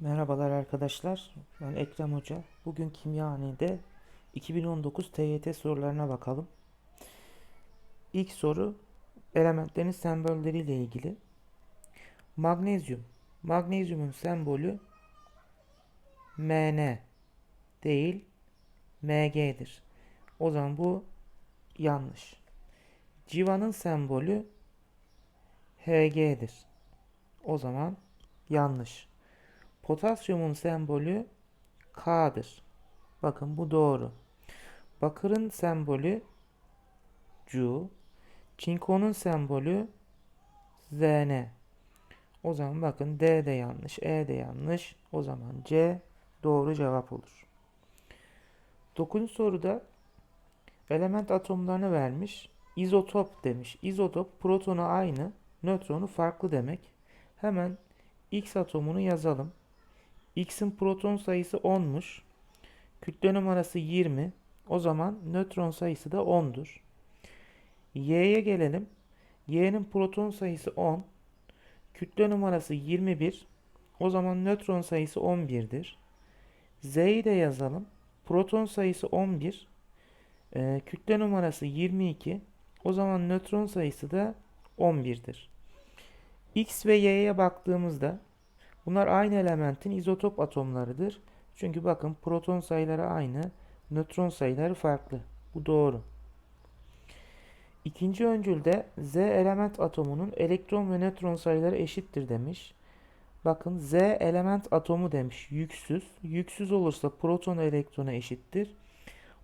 Merhabalar arkadaşlar. Ben Ekrem Hoca. Bugün Kimyahane'de 2019 TYT sorularına bakalım. İlk soru elementlerin sembolleriyle ilgili. Magnezyum. Magnezyumun sembolü Mn değil Mg'dir. O zaman bu yanlış. Civanın sembolü Hg'dir. O zaman yanlış. Potasyumun sembolü K'dır. Bakın bu doğru. Bakırın sembolü Cu. Çinkonun sembolü Zn. O zaman bakın D de yanlış, E de yanlış. O zaman C doğru cevap olur. Dokuzuncu soruda element atomlarını vermiş. İzotop demiş. İzotop protonu aynı, nötronu farklı demek. Hemen X atomunu yazalım. X'in proton sayısı 10'muş. Kütle numarası 20. O zaman nötron sayısı da 10'dur. Y'ye gelelim. Y'nin proton sayısı 10. Kütle numarası 21. O zaman nötron sayısı 11'dir. Z'yi de yazalım. Proton sayısı 11. Ee, kütle numarası 22. O zaman nötron sayısı da 11'dir. X ve Y'ye baktığımızda Bunlar aynı elementin izotop atomlarıdır. Çünkü bakın proton sayıları aynı, nötron sayıları farklı. Bu doğru. İkinci öncülde Z element atomunun elektron ve nötron sayıları eşittir demiş. Bakın Z element atomu demiş yüksüz. Yüksüz olursa proton elektrona eşittir.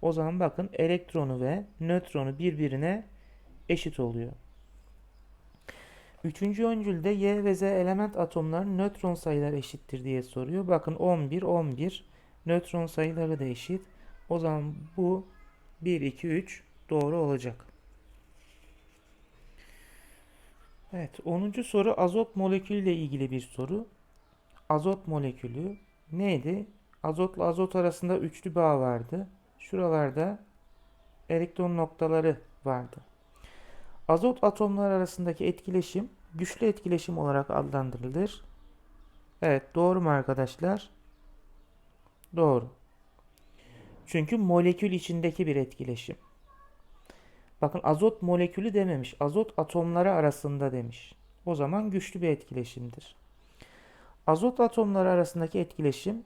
O zaman bakın elektronu ve nötronu birbirine eşit oluyor. Üçüncü öncülde Y ve Z element atomlarının nötron sayıları eşittir diye soruyor. Bakın 11, 11. Nötron sayıları da eşit. O zaman bu 1, 2, 3 doğru olacak. Evet 10. soru azot molekülü ile ilgili bir soru. Azot molekülü neydi? Azotla azot arasında üçlü bağ vardı. Şuralarda elektron noktaları vardı. Azot atomları arasındaki etkileşim güçlü etkileşim olarak adlandırılır. Evet doğru mu arkadaşlar? Doğru. Çünkü molekül içindeki bir etkileşim. Bakın azot molekülü dememiş. Azot atomları arasında demiş. O zaman güçlü bir etkileşimdir. Azot atomları arasındaki etkileşim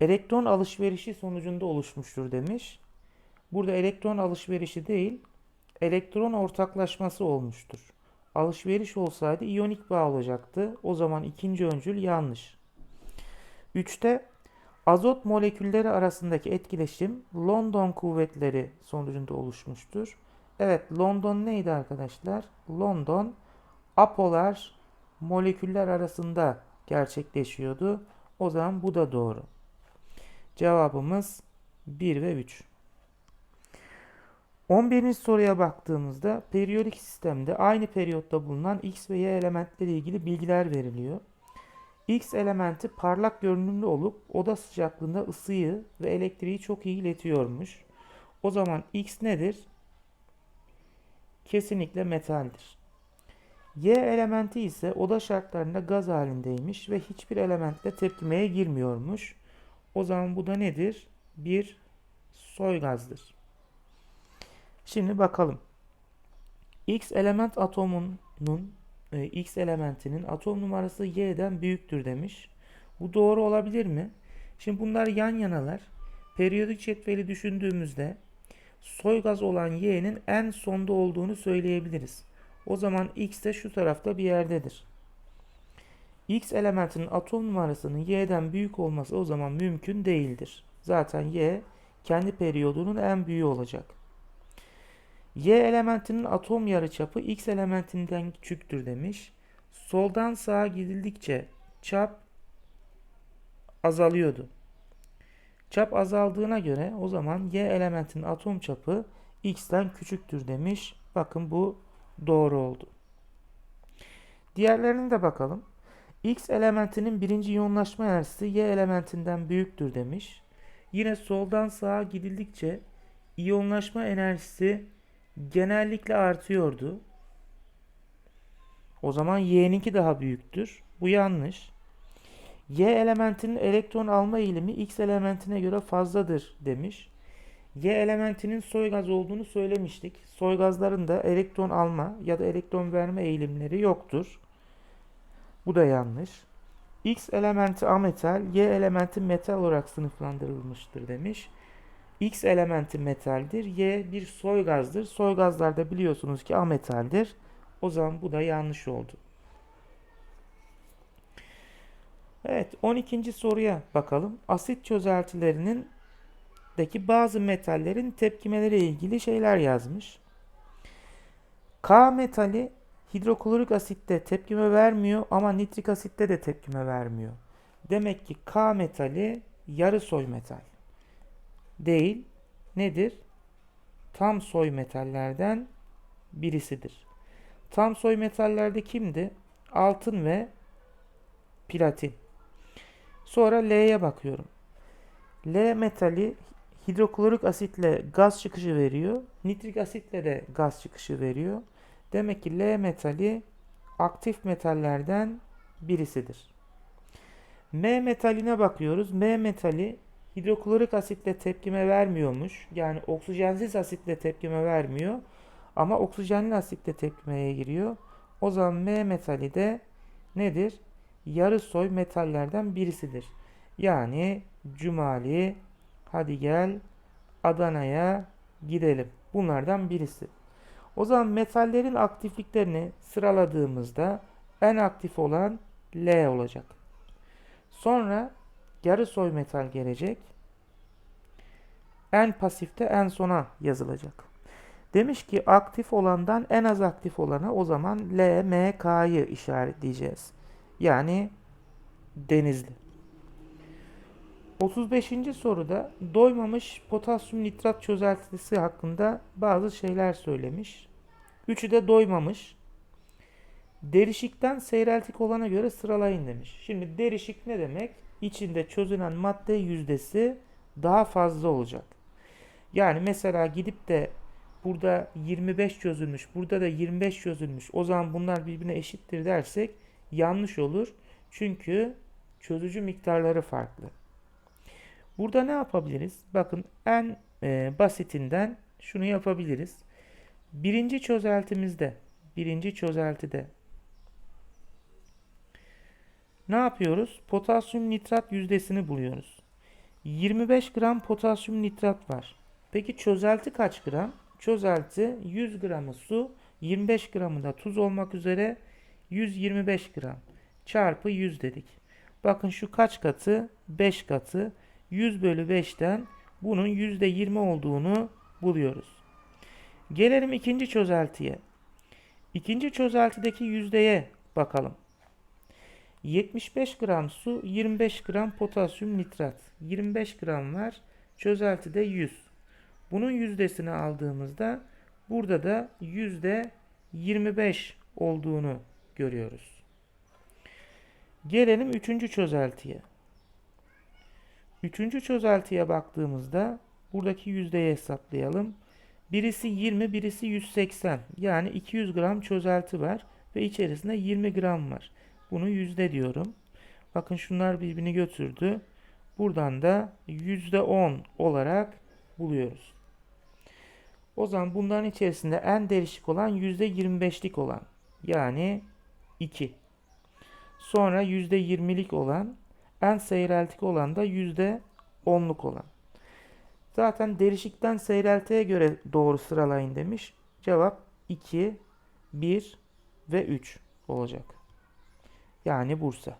elektron alışverişi sonucunda oluşmuştur demiş. Burada elektron alışverişi değil, elektron ortaklaşması olmuştur. Alışveriş olsaydı iyonik bağ olacaktı. O zaman ikinci öncül yanlış. 3'te azot molekülleri arasındaki etkileşim London kuvvetleri sonucunda oluşmuştur. Evet London neydi arkadaşlar? London apolar moleküller arasında gerçekleşiyordu. O zaman bu da doğru. Cevabımız 1 ve 3. 11. soruya baktığımızda periyodik sistemde aynı periyotta bulunan X ve Y elementleri ilgili bilgiler veriliyor. X elementi parlak görünümlü olup oda sıcaklığında ısıyı ve elektriği çok iyi iletiyormuş. O zaman X nedir? Kesinlikle metaldir. Y elementi ise oda şartlarında gaz halindeymiş ve hiçbir elementle tepkimeye girmiyormuş. O zaman bu da nedir? Bir soy gazdır. Şimdi bakalım. X element atomunun e, X elementinin atom numarası Y'den büyüktür demiş. Bu doğru olabilir mi? Şimdi bunlar yan yanalar. Periyodik cetveli düşündüğümüzde soy gaz olan Y'nin en sonda olduğunu söyleyebiliriz. O zaman X de şu tarafta bir yerdedir. X elementinin atom numarasının Y'den büyük olması o zaman mümkün değildir. Zaten Y kendi periyodunun en büyüğü olacak. Y elementinin atom yarıçapı X elementinden küçüktür demiş. Soldan sağa gidildikçe çap azalıyordu. Çap azaldığına göre o zaman Y elementinin atom çapı X'ten küçüktür demiş. Bakın bu doğru oldu. Diğerlerine de bakalım. X elementinin birinci yoğunlaşma enerjisi Y elementinden büyüktür demiş. Yine soldan sağa gidildikçe iyonlaşma enerjisi genellikle artıyordu. O zaman y'ninki daha büyüktür. Bu yanlış. Y elementinin elektron alma eğilimi X elementine göre fazladır demiş. Y elementinin soy gaz olduğunu söylemiştik. Soy gazların da elektron alma ya da elektron verme eğilimleri yoktur. Bu da yanlış. X elementi ametal, Y elementi metal olarak sınıflandırılmıştır demiş. X elementi metaldir, Y bir soy gazdır. Soy gazlar da biliyorsunuz ki ametaldir. O zaman bu da yanlış oldu. Evet, 12. soruya bakalım. Asit çözeltilerinin deki bazı metallerin tepkimeleri ilgili şeyler yazmış. K metali hidroklorik asitte tepkime vermiyor ama nitrik asitte de tepkime vermiyor. Demek ki K metali yarı soy metal. Değil. Nedir? Tam soy metallerden birisidir. Tam soy metallerde kimdi? Altın ve platin. Sonra L'ye bakıyorum. L metali hidroklorik asitle gaz çıkışı veriyor. Nitrik asitle de gaz çıkışı veriyor. Demek ki L metali aktif metallerden birisidir. M metaline bakıyoruz. M metali hidroklorik asitle tepkime vermiyormuş. Yani oksijensiz asitle tepkime vermiyor. Ama oksijenli asitle tepkimeye giriyor. O zaman M metali de nedir? Yarı soy metallerden birisidir. Yani Cumali hadi gel Adana'ya gidelim. Bunlardan birisi. O zaman metallerin aktifliklerini sıraladığımızda en aktif olan L olacak. Sonra yarı soy metal gelecek. En pasifte en sona yazılacak. Demiş ki aktif olandan en az aktif olana o zaman L, M, K'yı işaretleyeceğiz. Yani denizli. 35. soruda doymamış potasyum nitrat çözeltisi hakkında bazı şeyler söylemiş. Üçü de doymamış. Derişikten seyreltik olana göre sıralayın demiş. Şimdi derişik ne demek? İçinde çözünen madde yüzdesi daha fazla olacak. Yani mesela gidip de burada 25 çözülmüş, burada da 25 çözülmüş. O zaman bunlar birbirine eşittir dersek yanlış olur. Çünkü çözücü miktarları farklı. Burada ne yapabiliriz? Bakın en e, basitinden şunu yapabiliriz. Birinci çözeltimizde, birinci çözeltide ne yapıyoruz? Potasyum nitrat yüzdesini buluyoruz. 25 gram potasyum nitrat var. Peki çözelti kaç gram? Çözelti 100 gramı su, 25 gramı da tuz olmak üzere 125 gram çarpı 100 dedik. Bakın şu kaç katı? 5 katı. 100 bölü 5'ten bunun %20 olduğunu buluyoruz. Gelelim ikinci çözeltiye. İkinci çözeltideki yüzdeye bakalım. 75 gram su, 25 gram potasyum nitrat. 25 gram var. Çözeltide 100. Bunun yüzdesini aldığımızda burada da yüzde 25 olduğunu görüyoruz. Gelelim üçüncü çözeltiye. Üçüncü çözeltiye baktığımızda buradaki yüzdeyi hesaplayalım. Birisi 20, birisi 180. Yani 200 gram çözelti var ve içerisinde 20 gram var. Bunu yüzde diyorum. Bakın şunlar birbirini götürdü. Buradan da yüzde 10 olarak buluyoruz. O zaman bunların içerisinde en derişik olan yüzde 25'lik olan yani 2. Sonra yüzde 20'lik olan en seyreltik olan da yüzde 10'luk olan. Zaten derişikten seyreltiye göre doğru sıralayın demiş. Cevap 2, 1 ve 3 olacak. Yani Bursa.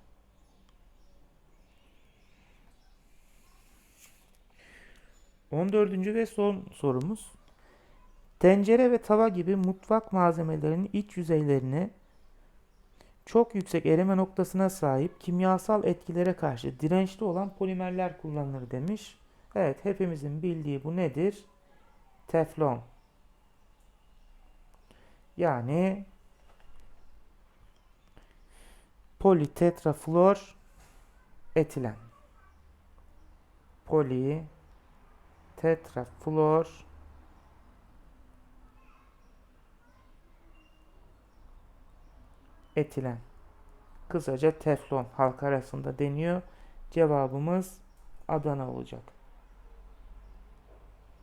On dördüncü ve son sorumuz. Tencere ve tava gibi mutfak malzemelerinin iç yüzeylerini çok yüksek erime noktasına sahip kimyasal etkilere karşı dirençli olan polimerler kullanılır demiş. Evet hepimizin bildiği bu nedir? Teflon. Yani politetrafluor etilen. Poli tetrafluor etilen. Kısaca teflon halk arasında deniyor. Cevabımız Adana olacak.